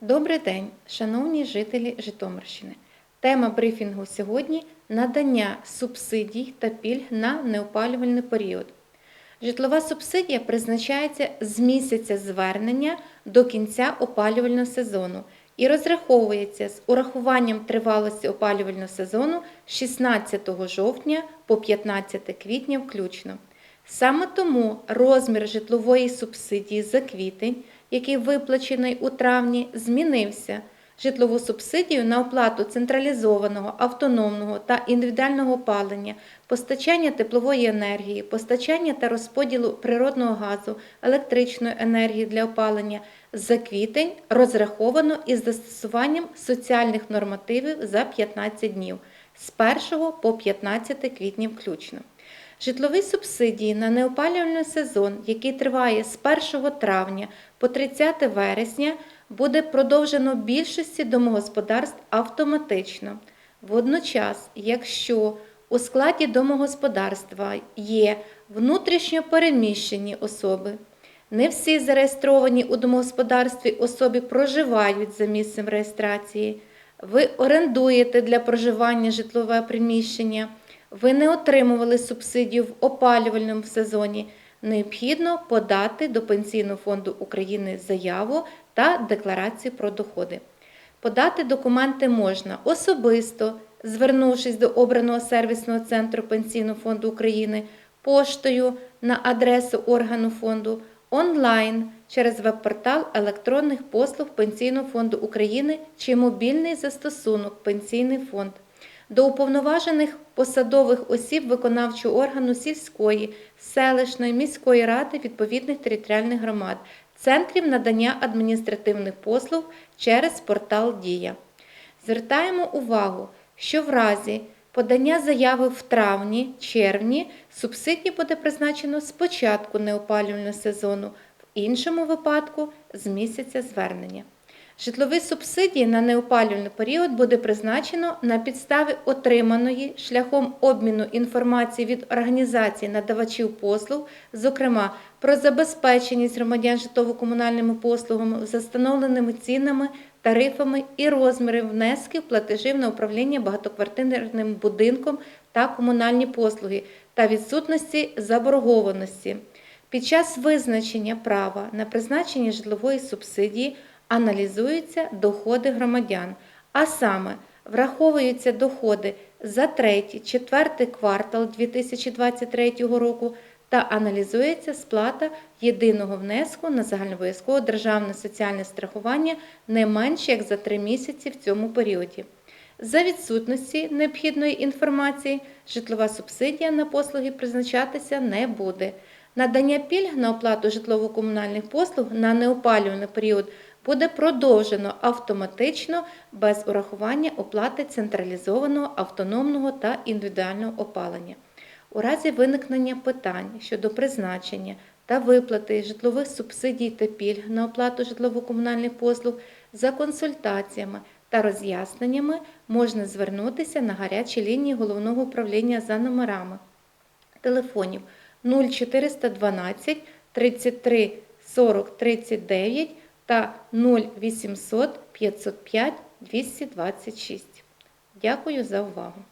Добрий день, шановні жителі Житомирщини. Тема брифінгу сьогодні надання субсидій та пільг на неопалювальний період. Житлова субсидія призначається з місяця звернення до кінця опалювального сезону і розраховується з урахуванням тривалості опалювального сезону з 16 жовтня по 15 квітня включно. Саме тому розмір житлової субсидії за квітень, який виплачений у травні, змінився. Житлову субсидію на оплату централізованого, автономного та індивідуального опалення, постачання теплової енергії, постачання та розподілу природного газу, електричної енергії для опалення за квітень розраховано із застосуванням соціальних нормативів за 15 днів з 1 по 15 квітня включно. Житлові субсидії на неопалювальний сезон, який триває з 1 травня по 30 вересня, буде продовжено більшості домогосподарств автоматично. Водночас, якщо у складі домогосподарства є внутрішньо переміщені особи, не всі зареєстровані у домогосподарстві особи проживають за місцем реєстрації, ви орендуєте для проживання житлове приміщення, ви не отримували субсидію в опалювальному сезоні, необхідно подати до Пенсійного фонду України заяву та декларацію про доходи. Подати документи можна особисто, звернувшись до обраного сервісного центру Пенсійного фонду України, поштою на адресу органу фонду, онлайн через веб-портал електронних послуг Пенсійного фонду України чи мобільний застосунок Пенсійний фонд. До уповноважених посадових осіб виконавчого органу сільської, селищної, міської ради відповідних територіальних громад, центрів надання адміністративних послуг через портал Дія. Звертаємо увагу, що в разі подання заяви в травні, червні субсидії буде призначено з початку неопалювального сезону, в іншому випадку з місяця звернення. Житлові субсидії на неопалювальний період буде призначено на підставі отриманої шляхом обміну інформації від організацій надавачів послуг, зокрема про забезпеченість громадян житлово-комунальними послугами за встановленими цінами, тарифами і розміри внесків платежів на управління багатоквартирним будинком та комунальні послуги та відсутності заборгованості. Під час визначення права на призначення житлової субсидії аналізуються доходи громадян, а саме враховуються доходи за третій, четвертий квартал 2023 року та аналізується сплата єдиного внеску на загальнообов'язкове державне соціальне страхування не менше як за три місяці в цьому періоді. За відсутності необхідної інформації житлова субсидія на послуги призначатися не буде. Надання пільг на оплату житлово-комунальних послуг на неопалювальний період буде продовжено автоматично без урахування оплати централізованого автономного та індивідуального опалення. У разі виникнення питань щодо призначення та виплати житлових субсидій та пільг на оплату житлово-комунальних послуг за консультаціями та роз'ясненнями можна звернутися на гарячі лінії головного управління за номерами телефонів 0412 33 40 39 та 0800 505 226. Дякую за увагу!